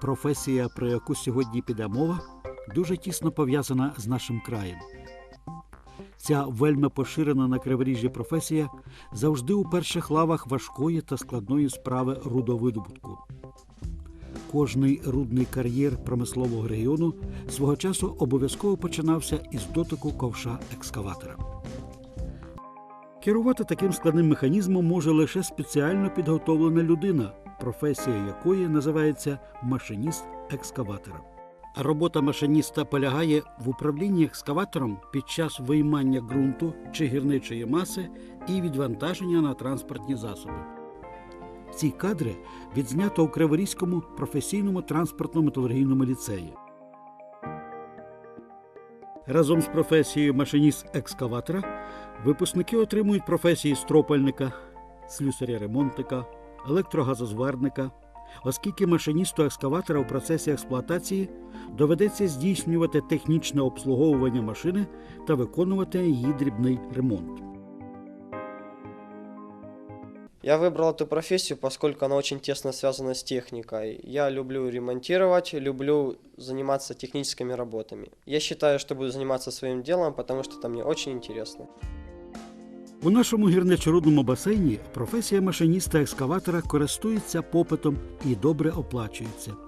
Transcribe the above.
професія, про яку сьогодні піде мова, дуже тісно пов'язана з нашим краєм. Ця вельми поширена на криворіжжі професія завжди у перших лавах важкої та складної справи рудовидобутку. Кожний рудний кар'єр промислового регіону свого часу обов'язково починався із дотику ковша екскаватора. Керувати таким складним механізмом може лише спеціально підготовлена людина, професія якої називається машиніст екскаватора. Робота машиніста полягає в управлінні екскаватором під час виймання ґрунту чи гірничої маси і відвантаження на транспортні засоби. Ці кадри відзнято у Криворізькому професійному транспортно-металургійному ліцеї. Разом з професією машиніст екскаватора випускники отримують професії стропальника, слюсаря-ремонтника, електрогазозварника, оскільки машиністу екскаватора у процесі експлуатації доведеться здійснювати технічне обслуговування машини та виконувати її дрібний ремонт. Я выбрал эту профессию, поскольку она очень тесно связана с техникой. Я люблю ремонтировать, люблю заниматься техническими работами. Я считаю, что буду заниматься своим делом, потому что это мне очень интересно. У нашому гірничорудному басейні професія машиніста екскаватора користується попитом і добре оплачується.